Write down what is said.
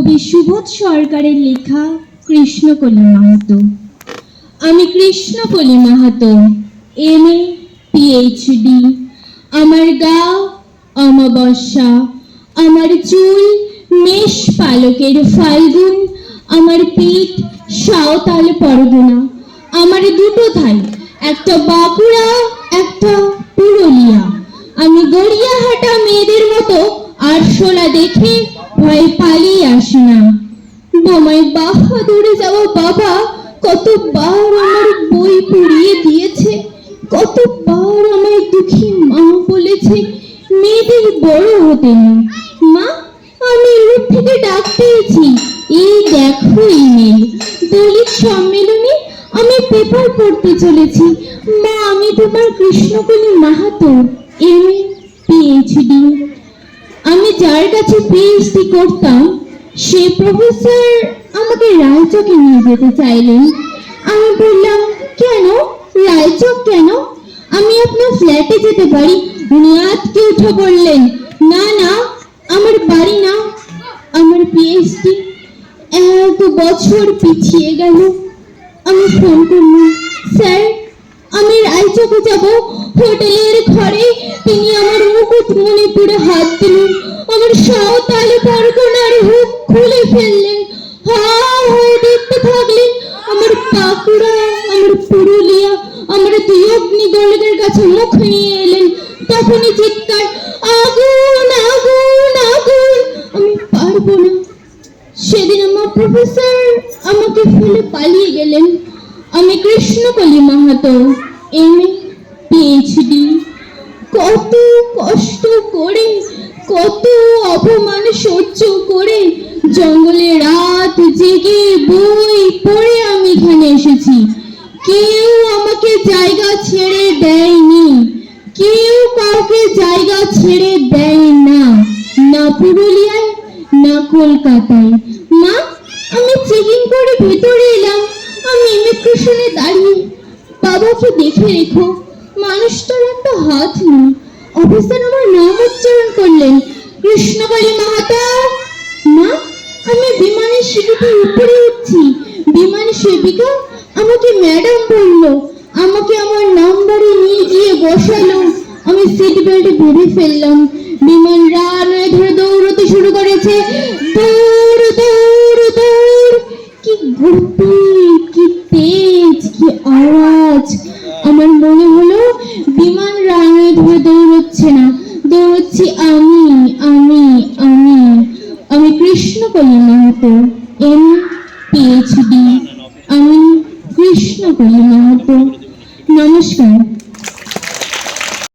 কবি সুবোধ সরকারের লেখা কৃষ্ণকলি মাহাতো। আমি Krishnakali Mahato, M A, PhD. আমার গা অমাবস্যা, আমার চুল মেষ পালকের ফাল্গুন, আমার পিঠ সাঁওতাল পরগনা। আমার দুটো ধাই একটা বাঁকুড়া, একটা পুরুলিয়া। আমি গড়িয়াহাটা মেয়েদের মতো আরশোলা দেখে ভয় পালিয়ে আসি না। বোমাই বাহাদুরে যাওয়া বাবা কতবার আমার বই পুড়িয়ে দিয়েছে, কতবার আমায় দুঃখী মা বলেছে, মেয়েদের বড় হতে নেই মা, আমি রূপ থেকে ডাক পেয়েছি। এই দেখো ইমেল দলিত সম্মেলনে আমি পেপার পড়তে চলেছি। মা, আমি তোমার কৃষ্ণকলি মাহাতো, এম পিএইচডি যার কাছে পিএইচডি করতাম, সে প্রফেসর আমাকে রায়চকে নিয়ে যেতে চাইলেন। আমি বললাম, কেন? রায়চক কেন? আমি আপনার ফ্ল্যাটে যেতে পারি। উনি আজকে উঠে বললেন, না না, আমার বাড়ি না, আমার পিএইচডি এক বছর পিছিয়ে গেল। আমি ফোন করলাম, স্যার, আমি রায়চকে যাব। হোটেলের ঘরে তিনি আমার মুকুট মণিপুরে হাত দিলেন। আমার সাঁওতালি পরগনার হুক খুলে ফেললেন। হা হয়ে দেখতে থাকলেন আমার বাঁকুড়া আমার পুরুলিয়া, আমার দুই অগ্নিগোলকের কাছে মুখ নিয়ে এলেন। তখনই চিৎকার, আগুন আগুন আগুন, আমি পারব না। সেদিন আমার প্রফেসর আমাকে ফেলে পালিয়ে গেলেন। আমি Krishnakali Mahato, M A PhD অপমান সহ্য করে জঙ্গলে রাত জেগে বই পড়ে আমি এখানে এসেছি। কেউ আমাকে জায়গা ছেড়ে দেয়নি। কেউ কাউকে জায়গা ছেড়ে দেয় না। না পুরুলিয়ায়, না কলকাতায়। মা, আমি চেকিং করে ভেতরে এলাম। আমি ইমিগ্রেশনে দাঁড়িয়ে বাবাকে দেখে রেখো। মানুষটার একটা হাত নেই। অফিসার আমার নাম উচ্চারণ করলেন। কৃষ্ণকালী মাহাতা মা আমি বিমানের সিঁড়িতে উপরে উঠছি। বিমান সেবিকা, আমাকে ম্যাডাম বলল, আমাকে আমার নাম্বারে নিয়ে গিয়ে বসালো। আমি সিট বেল্ট বেঁধে ফেললাম। বিমান রানওয়ে ধরে দৌড়তে শুরু করেছে। দৌড় দৌড় দৌড়। কি গতি কি তেজ, কি আওয়াজ। আমার মনে হলো বিমান রানওয়ে ধরে দৌড়চ্ছে না। দৌড়চ্ছি আমি। আমি কৃষ্ণকলি মাহাতো এম পিএইচডি। আমি কৃষ্ণকলি মাহাতো নমস্কার।